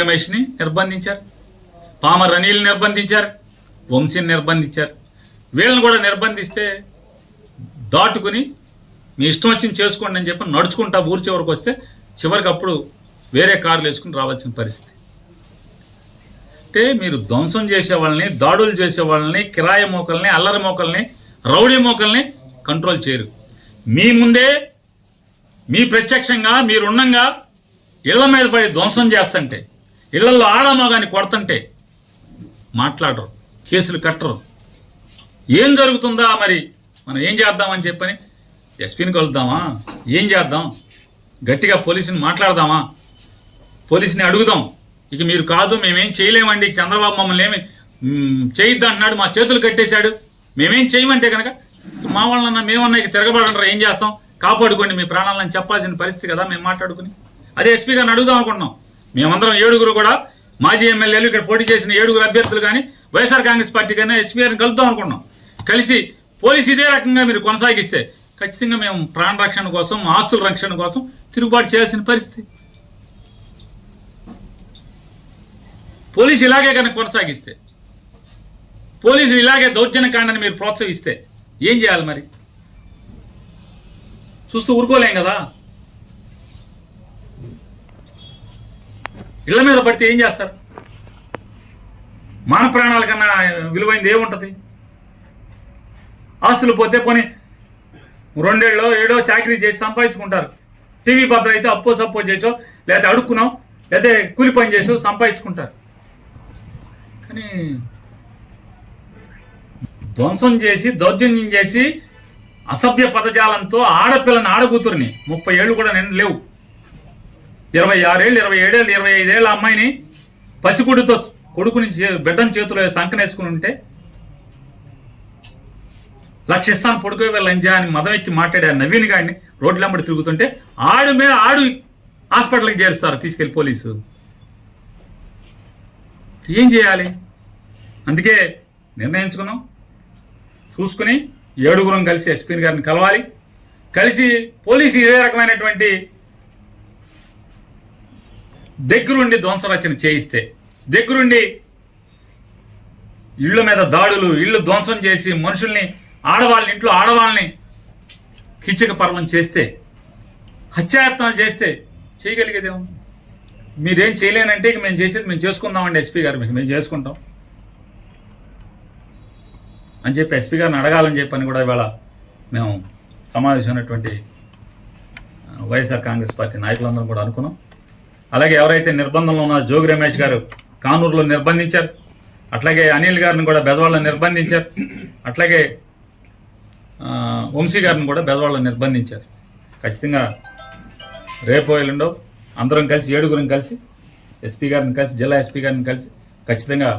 రమేష్ని నిర్బంధించారు. Palmar రనీల్ని నిర్బంధించారు. వంశీని నిర్బంధించారు. వీళ్ళని కూడా నిర్బంధిస్తే దాటుకుని మీ ఇష్టం వచ్చింది చేసుకోండి అని చెప్పి నడుచుకుంటా ఊరి చివరికి వస్తే చివరికి అప్పుడు వేరే కార్లు వేసుకుని రావాల్సిన పరిస్థితి. అంటే మీరు ధ్వంసం చేసే వాళ్ళని దాడులు చేసే వాళ్ళని కిరాయి మోకల్ని అల్లరి మోకల్ని రౌడీ మోకల్ని కంట్రోల్ చేయరు. మీ ముందే మీ ప్రత్యక్షంగా మీరున్నంగా ఇళ్ళ మీద పడి ధ్వంసం చేస్తుంటే ఇళ్ళలో ఆడమగాని కొడుతుంటే మాట్లాడరు కేసులు కట్టరు. ఏం జరుగుతుందా మరి? మనం ఏం చేద్దామని చెప్పని ఎస్పీని కలుద్దామా? ఏం చేద్దాం? గట్టిగా పోలీసుని మాట్లాడదామా? పోలీసుని అడుగుదాం. ఇక మీరు కాదు మేమేం చేయలేమండి. చంద్రబాబు మమ్మల్ని ఏమి మ్, చేయొద్దు మా చేతులు కట్టేశాడు. మేమేం చేయమంటే కనుక మా వాళ్ళన్నా మేమన్నా ఇక తిరగబడంటారా ఏం చేస్తాం? కాపాడుకోండి మీ ప్రాణాలను చెప్పాల్సిన పరిస్థితి కదా మేము మాట్లాడుకుని. అదే ఎస్పీ గారిని అడుగుదాం అనుకుంటున్నాం. మేమందరం ఏడుగురు కూడా మాజీ ఎమ్మెల్యేలు ఇక్కడ పోటీ చేసిన ఏడుగురు అభ్యర్థులు కానీ వైఎస్ఆర్ కాంగ్రెస్ పార్టీ కానీ ఎస్పీఆర్ని కలుద్దాం అనుకున్నాం కలిసి పోలీసు ఇదే రకంగా మీరు కొనసాగిస్తే ఖచ్చితంగా మేము ప్రాణ రక్షణ కోసం ఆస్తుల రక్షణ కోసం తిరుగుబాటు చేయాల్సిన పరిస్థితి. పోలీసు ఇలాగే కనుక కొనసాగిస్తే పోలీసులు ఇలాగే దౌర్జన్యకాండని మీరు ప్రోత్సహిస్తే ఏం చేయాలి మరి? చూస్తూ ఊరుకోలేం కదా? ఇళ్ళ మీద పడితే ఏం చేస్తారు? మాన ప్రాణాల కన్నా విలువైంది ఏముంటుంది? ఆస్తులు పోతే పోనీ రెండేళ్ళో ఏడో చాకరీ చేసి సంపాదించుకుంటారు. టీవీ పత్ర అయితే అప్పో సప్పో చేసో లేదా అడుక్కున్నాం లేదా కూలి పని చేసో సంపాదించుకుంటారు. కానీ ధ్వంసం చేసి దౌర్జన్యం చేసి అసభ్య పదజాలంతో ఆడపిల్లని ఆడకూతురిని ముప్పై ఏళ్ళు కూడా నేను లేవు. ఇరవై ఆరేళ్ళు ఇరవై ఏడేళ్ళు ఇరవై ఐదేళ్ళ అమ్మాయిని పసికుడితో కొడుకుని బిడ్డను బిడ్డని చేతిలో సంకనేసుకుని ఉంటే లక్షిస్తాను పొడుకో లంజా అని మదం ఎక్కి మాట్లాడారు నవీన్ గారిని రోడ్లమ్మడి తిరుగుతుంటే ఆడు మీద ఆడు హాస్పిటల్కి చేరుస్తారు తీసుకెళ్ళి పోలీసు. ఏం చేయాలి? అందుకే నిర్ణయించుకున్నాం. చూసుకుని ఏడుగురం కలిసి ఎస్పీ గారిని కలవాలి. కలిసి పోలీసు ఇదే రకమైనటువంటి దగ్గరుండి ధ్వంసరచన చేయిస్తే దగ్గరుండి ఇళ్ళ మీద దాడులు ఇళ్ళు ధ్వంసం చేసి మనుషుల్ని ఆడవాళ్ళని ఇంట్లో ఆడవాళ్ళని కిచక పర్వం చేస్తే హత్యాయత్నాలు చేస్తే చేయగలిగేదేమో మీరేం చేయలేనంటే ఇక మేము చేసేది మేము చేసుకుందామండి ఎస్పీ గారు మీకు మేము చేసుకుంటాం. అని చెప్పి ఎస్పీ గారిని అడగాలని చెప్పని కూడా ఇవాళ మేము సమావేశమైనటువంటి వైఎస్ఆర్ కాంగ్రెస్ పార్టీ నాయకులందరం కూడా అనుకున్నాం. అలాగే ఎవరైతే నిర్బంధంలో ఉన్నారో జోగి రమేష్ గారు కానూరులో నిర్బంధించారు. అట్లాగే అనిల్ గారిని కూడా బెదవాళ్ళలో నిర్బంధించారు. అట్లాగే వంశీ గారిని కూడా బెదవాళ్ళలో నిర్బంధించారు. ఖచ్చితంగా రేపు ఎల్లుండో అందరం కలిసి ఏడుగురం కలిసి ఎస్పీ గారిని కలిసి జిల్లా ఎస్పీ గారిని కలిసి ఖచ్చితంగా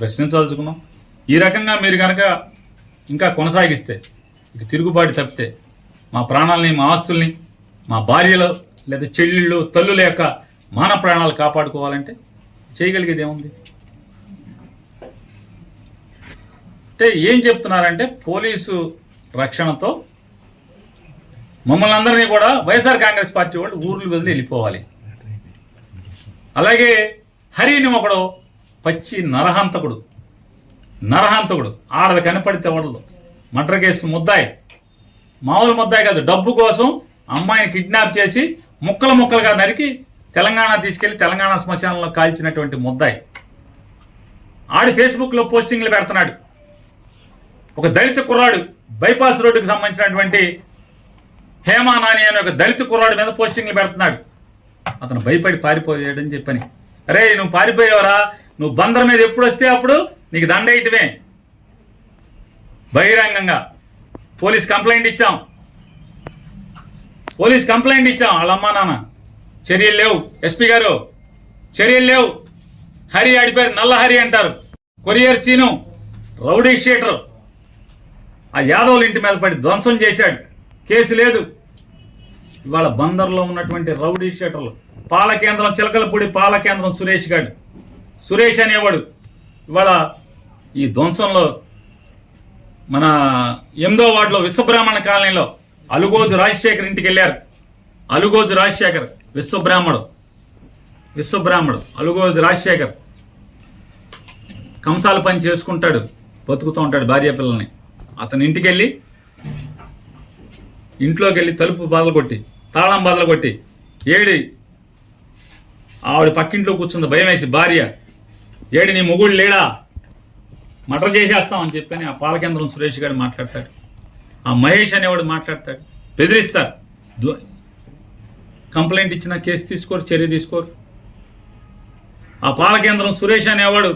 ప్రశ్నించదలుచుకున్నాం. ఈ రకంగా మీరు కనుక ఇంకా కొనసాగిస్తే ఇక తిరుగుబాటు తప్పితే మా ప్రాణాలని మా ఆస్తుల్ని మా భార్యలు లేదా చెల్లెళ్ళు తల్లుల యొక్క మాన ప్రాణాలు కాపాడుకోవాలంటే చేయగలిగేది ఏముంది అంటే ఏం చెప్తున్నారంటే పోలీసు రక్షణతో మమ్మల్ని అందరినీ కూడా వైఎస్ఆర్ కాంగ్రెస్ పార్టీ వాళ్ళు ఊర్లు వదిలి వెళ్ళిపోవాలి. అలాగే హరిని ఒకడు పచ్చి నరహంతకుడు నరహంతకుడు ఆడది కనపడితే వడదు మర్డర్ కేసు ముద్దాయి. మామూలు ముద్దాయి కాదు డబ్బు కోసం అమ్మాయిని కిడ్నాప్ చేసి ముక్కలు ముక్కలుగా నరికి తెలంగాణ తీసుకెళ్ళి తెలంగాణ శ్మశానంలో కాల్చినటువంటి ముద్దాయి. ఆడు ఫేస్బుక్లో పోస్టింగ్లు పెడుతున్నాడు. ఒక దళిత కుర్రాడు బైపాస్ రోడ్డుకి సంబంధించినటువంటి హేమా నాని అనే ఒక దళిత కుర్రాడు మీద పోస్టింగ్లు పెడుతున్నాడు. అతను భయపడి పారిపోయాడని చెప్పని. అరే నువ్వు పారిపోయావరా నువ్వు బందర్ మీద ఎప్పుడు వస్తే అప్పుడు నీకు దండేయటమే బహిరంగంగా పోలీస్ కంప్లైంట్ ఇచ్చాం. పోలీస్ కంప్లైంట్ ఇచ్చాం వాళ్ళ అమ్మా నాన్న. చర్యలు లేవు. ఎస్పీ గారు చర్యలు లేవు. హరి ఆడిపోయారు నల్ల హరి అంటారు. Courier Seenu rowdy sheeter. ఆ యాదవుల ఇంటి మీద పడి ధ్వంసం చేశాడు. కేసు లేదు. ఇవాళ బందర్లో ఉన్నటువంటి రౌడీ షీటర్లు. పాల కేంద్రం చిలకలపూడి పాల కేంద్రం సురేష్ గారు సురేష్ అనేవాడు. ఇవాళ ఈ ధ్వంసంలో మన ఎనిమిదో వార్డులో విశ్వబ్రాహ్మణ కాలనీలో అలుగోజు రాజశేఖర్ ఇంటికి వెళ్ళారు. అలుగోజు రాజశేఖర్. విశ్వబ్రాహ్మడు. విశ్వబ్రాహ్మడు. అలుగోది రాజశేఖర్. కంసాల పని చేసుకుంటాడు. బతుకుతూ ఉంటాడు భార్య పిల్లల్ని. అతని ఇంటికి వెళ్ళి ఇంట్లోకి వెళ్ళి తలుపు బాధలు కొట్టి తాళం బాధలు కొట్టి ఏడి ఆవిడ పక్కింట్లో కూర్చుంది భయం వేసి భార్య ఏడి నీ మొగుడు లేడా? మటర్ చేసేస్తామని చెప్పని ఆ పాలకేంద్రం సురేష్ గారు మాట్లాడతాడు. ఆ మహేష్ అనేవాడు మాట్లాడతాడు. బెదిరిస్తారు. కంప్లైంట్ ఇచ్చిన కేసు తీసుకోరు చర్య తీసుకోరు. ఆ పాలకేంద్రం సురేష్ అనేవాడు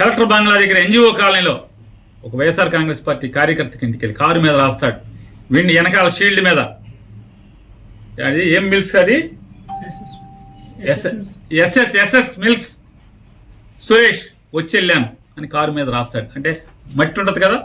కలెక్టర్ బంగ్లా దగ్గర ఎన్జిఓ కాలనీలో ఒక వైఎస్ఆర్ కాంగ్రెస్ పార్టీ కార్యకర్తకి ఇంటికి వెళ్ళి కారు మీద రాస్తాడు. వీడిని వెనకాల షీల్డ్ మీద. అది ఏం మిల్క్స్ అది? SS SS milks. సురేష్ వచ్చి వెళ్ళాను అని కారు మీద రాస్తాడు. అంటే మట్టి ఉంటుంది కదా?